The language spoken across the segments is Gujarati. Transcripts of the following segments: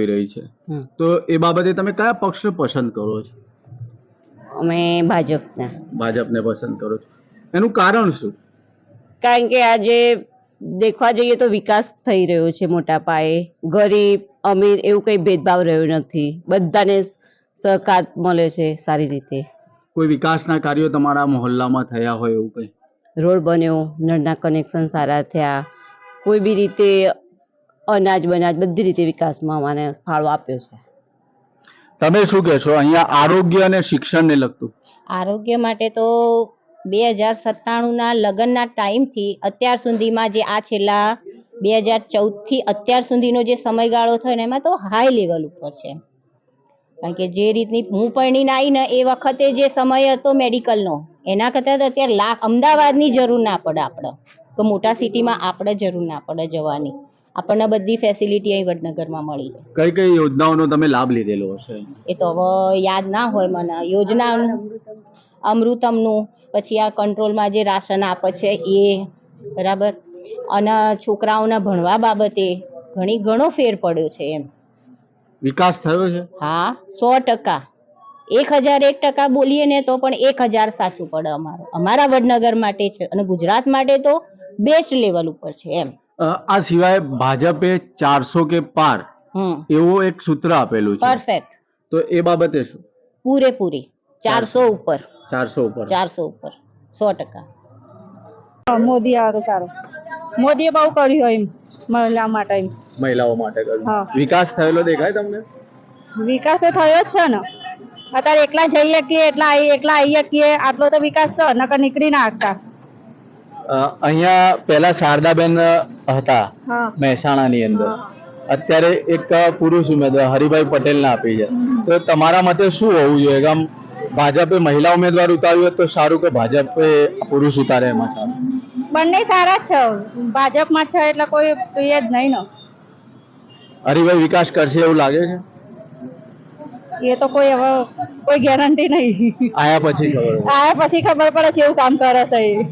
આવી રહી છે. તો એ બાબતે તમે કયા પક્ષને પસંદ કરો છો? અમે ભાજપને. ભાજપને પસંદ કરો છો. એનું કારણ શું? કારણ કે આજે દેખવા જઈએ તો વિકાસ થઈ રહ્યો છે મોટા પાયે. ગરીબ અમીર એવું કઈ ભેદભાવ રહ્યો નથી. બધાને સહકાર મળે છે સારી રીતે. કોઈ વિકાસના કાર્યો તમારા મોહલ્લામાં થયા હોય એવું કંઈ? રોડ બન્યો નળના કનેક્શન સારા થયા. કોઈ બી રીતે અનાજ બનાજ બધી રીતે વિકાસમાં અમારે ફાળો આપ્યો છે. તમે શું કહેશો? અહીંયા આરોગ્ય અને શિક્ષણને લગતું. આરોગ્ય માટે તો બે હજાર સત્તાણુંના લગ્નના ટાઈમથી અત્યાર સુધીમાં જે આ છેલ્લા બે હજાર ચૌદથી અત્યાર સુધીનો જે સમયગાળો થયો ને એમાં તો હાઈ લેવલ ઉપર છે. કારણ કે જે રીતની હું પરણીને આવી ને એ વખતે જે સમય હતો મેડિકલનો એના કરતાં તો અત્યારે લાખ અમદાવાદની જરૂર ના પડે આપણે તો મોટા સિટીમાં આપણે જરૂર ના પડે જવાની. આપણને બધી ફેસિલિટી અહીં વડનગરમાં મળી રહે. કઈ કઈ યોજનાઓનો તમે લાભ લીધેલો હશે? એ તો હવે યાદ ના હોય મને. યોજના અમૃતમનું પછી આ કંટ્રોલમાં જે રાશન આપે છે એ બરાબર? અને છોકરાઓના ભણવા બાબતે ઘણી ઘણો ફેર પડ્યો છે એમ. વિકાસ થયો છે? હા સો ટકા. એક હજાર એક ટકા બોલીએ ને તો પણ એક હજાર સાચું પડે અમારું. અમારા વડનગર માટે છે અને ગુજરાત માટે તો બેસ્ટ લેવલ ઉપર છે એમ. આ સિવાય ભાજપે ચારસો કે પાર હમ. એવું એક સૂત્ર આપેલું છે. પરફેક્ટ તો એ બાબતે શું? પૂરેપૂરી. ચારસો ઉપર. ચારસો ઉપર. ચારસો ઉપર. સો ટકા. મોદી આવે તો સારું. મોદીએ બહુ કર્યું એમ મહિલા માટે એમ. મહિલાઓ માટે કર્યું. વિકાસ થયેલો દેખાય તમને? વિકાસ થયો જ છે ને. અત્યારે એકલા જઈ શકીએ એટલા આઈ- એકલા આવી શકીએ આટલો તો વિકાસ છે નકર નીકળી ના અ, અહીંયા પહેલા શારદાબેન હતા મહેસાણાની અંદર. અત્યારે એક પુરુષ ઉમેદવાર હરિભાઈ પટેલને આપી છે. તો તમારા મતે શું હોવું જોઈએ? કે આમ ભાજપે મહિલા ઉમેદવાર ઉતાર્યું હોત તો સારું કે ભાજપે પુરુષ ઉતારે એમાં સારું? બંને સારા છે. ભાજપમાં છે એટલે કોઈ પ્રિય જ નહીં હરિભાઈ વિકાસ કરશે એવું લાગે છે? એ તો કોઈ હવે કોઈ ગેરંટી નહીં. આયા પછી ખબર આયા પછી ખબર પડે કેવું કામ કરે છે એ.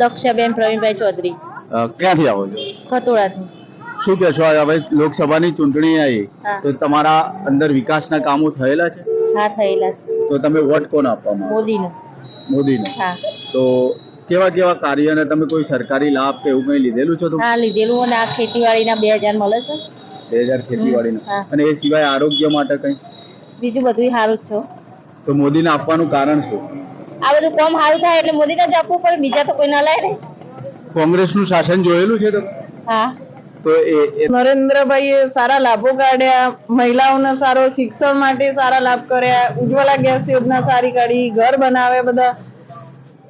દક્ષાબેન પ્રવીણભાઈ ચૌધરી. ક્યાંથી આવો છો? ખતોડાથી. શું આ? હવે લોકસભાની ચૂંટણી આવી. તો તમારા અંદર વિકાસના કામો થયેલા છે? હા થયેલા છે. તો તમે વોટ કોને આપવામાં મોદીને. મોદીને. હા. તો કેવા કેવા કાર્ય અને તમે કોઈ સરકારી લાભ કે એવું કંઈ લીધેલું છે તો હા લીધેલું અને આ ખેતીવાડીના બે હજાર મળે છે. બે હજાર ખેતીવાડીના. અને એ સિવાય આરોગ્ય માટે કંઈ? બીજું બધું સારું જ છે. તો મોદીને આપવાનું કારણ શું? આ બધું કોમ સારું થાય એટલે મોદીને જ આપવું પડે બીજા તો કોઈ ના લાય ને. કોંગ્રેસનું શાસન જોયેલું છે તો? હા. તો એ એ નરેન્દ્રભાઈએ સારા લાભો કાઢ્યા મહિલાઓને સારો શિક્ષણ માટે સારા લાભ કર્યા ઉજ્જવલા ગેસ યોજના સારી કાઢી ઘર બનાવે બધા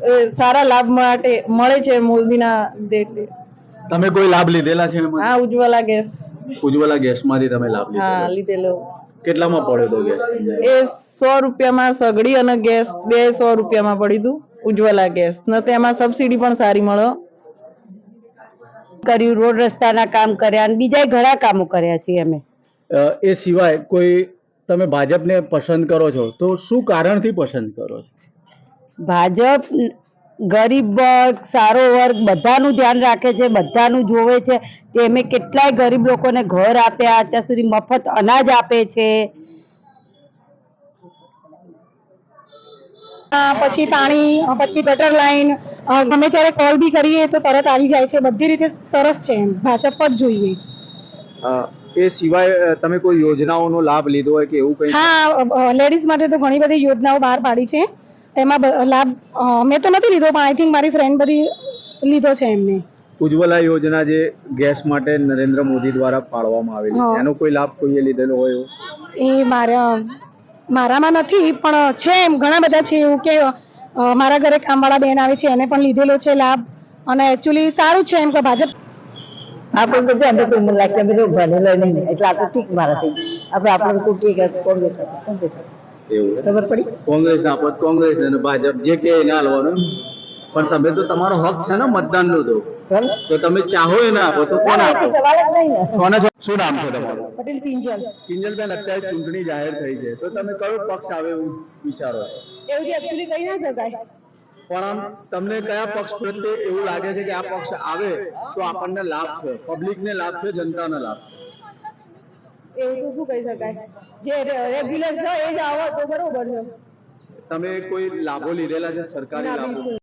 એ સારા લાભ માટે મળે છે મોદીના દેખે. તમે કોઈ લાભ લીધેલા છે હા ઉજ્જવલા ગેસ. ઉજ્જવલા ગેસમાંથી તમે લાભ હા લીધેલો લીધેલો. કેટલામાં પડ્યો તો ગેસ? એ સો રૂપિયામાં સગડી અને ગેસ બે સો રૂપિયામાં પડી હતું ઉજ્જવલા ગેસ. ને તેમાં સબસિડી પણ સારી મળે. કર્યું રોડ રસ્તાના કામ કર્યા અને બીજા ઘણા કામો કર્યા છીએ અમે. એ સિવાય કોઈ તમે ભાજપને પસંદ કરો છો તો શું કારણથી પસંદ કરો છો? ભાજપ ગરીબ વર્ગ સારો વર્ગ બધાનું ધ્યાન રાખે છે બધાનું જોવે છે. તેમે કેટલાય ગરીબ લોકોને ઘર આપ્યા અત્યાર સુધી મફત અનાજ આપે છે. પછી પાણી પછી ગટર લાઈન ગમે ત્યારે કોલ બી કરીએ તો તરત આવી જાય છે. બધી રીતે સરસ છે એમ. ભાજપ જ જોઈએ. એ સિવાય તમે કોઈ યોજનાઓનો લાભ લીધો હોય કે એવું કંઈ? હા લેડીઝ માટે તો ઘણી બધી યોજનાઓ બહાર પાડી છે. એમાં લાભ મેં તો નથી લીધો પણ આઈ થિંક મારી ફ્રેન્ડ બધી લીધો છે એમને ઉજ્જવલા યોજના જે ગેસ માટે નરેન્દ્ર મોદી દ્વારા પાડવામાં આવેલી એનો કોઈ લાભ કોઈએ લીધેલો હોય એ મારા મારામાં નથી પણ છે એમ ઘણા બધા છે એવું કે મારા ઘરે કામવાળા બેન આવે છે એને પણ લીધેલો છે લાભ અને એકચ્યુઅલી સારું છે એમ કે ભાજપ આપણે તો છે તો મને લાગે બધું ભણેલો નહીં એટલે આપણે ઠીક મારા થઈ આપણે આપણે કોઈ ઠીક કોંગ્રેસ એવું ખબર પડી? કોંગ્રેસ ના પદ કોંગ્રેસ અને ભાજપ જે કે ના લેવાનું પણ તમે તો તમારો હક છે ને મતદાનનો તો. તો તમે ચાહો એને આપો તો કોણ આપો? ને. કોને શું નામ છે તમારું? પટેલ કિંજલ કિંજલબેન અત્યારે ચૂંટણી જાહેર થઈ છે. તો તમે કયો પક્ષ આવે એવું વિચારો? એવું જે એક્ચ્યુઅલી કહી ના શકાય. પણ આમ તમને કયા પક્ષ પ્રત્યે એવું લાગે છે કે આ પક્ષ આવે તો આપણને લાભ છે. પબ્લિકને લાભ છે જનતાને લાભ છે. એવું તો શું કહી શકાય? જે રેગ્યુલર છે એ જ આવો તો બરોબર છે. તમે કોઈ લાભો લીધેલા છે સરકારી લાભો?